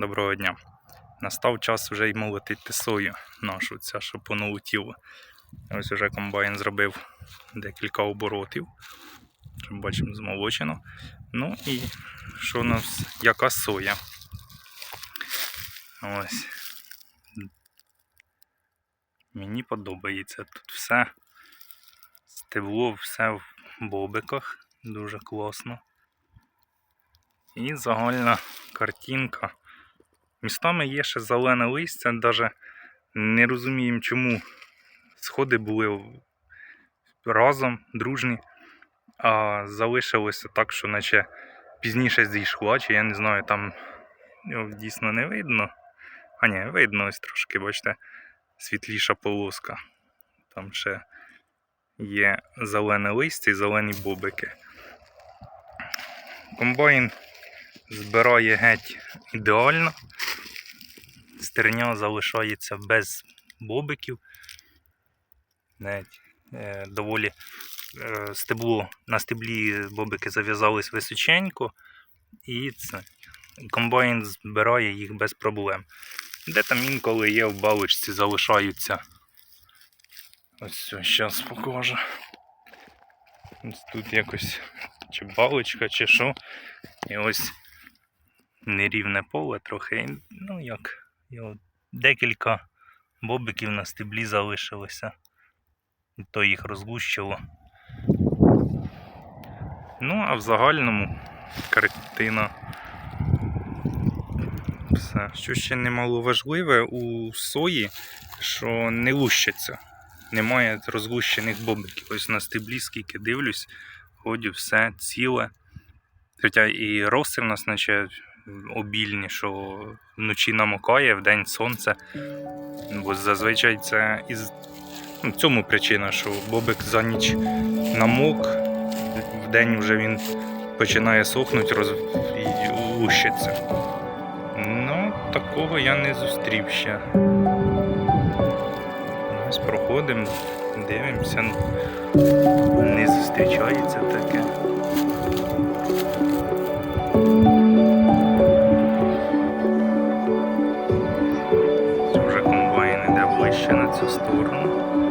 Доброго дня. Настав час вже й молотити сою нашу, ця що поналетіла. Ось вже комбайн зробив декілька оборотів. Що бачимо змолочено. Ну і що у нас, яка соя? Ось. Мені подобається тут все. Стебло, все в бобиках. Дуже класно. І загальна картинка. Містами є ще зелене листя, навіть не розуміємо, чому сходи були разом, дружні, а залишилося так, що наче пізніше зійшла, чи я не знаю, там дійсно не видно. А ні, видно ось трошки, бачите, світліша полоска. Там ще є зелене листя і зелені бобики. Комбайн збирає геть ідеально. Стерня залишається без бобиків. Навіть е, доволі е, стебло, на стеблі бобики зав'язались височенько, і це, комбайн збирає їх без проблем. Де там інколи є в балочці, залишаються. Ось зараз покажу. Ось тут якось чи балочка, чи що. І ось нерівне поле трохи. Ну як, і от декілька бобиків на стеблі залишилося. І то їх розлущило. Ну, а в загальному картина. Все. Що ще немало важливе у сої, що не лущаться. Немає розлущених бобиків. Ось на стеблі, скільки дивлюсь, ході все ціле. Хоча і роси в нас наче обільні, що вночі намокає, вдень сонце. Бо зазвичай це із ну, в цьому причина, що бобик за ніч намок, вдень вже він починає сохнути роз... і лущиться. Ну, такого я не зустрів ще. Ось проходимо, дивимося. Не зустрічається таке. Цю сторону.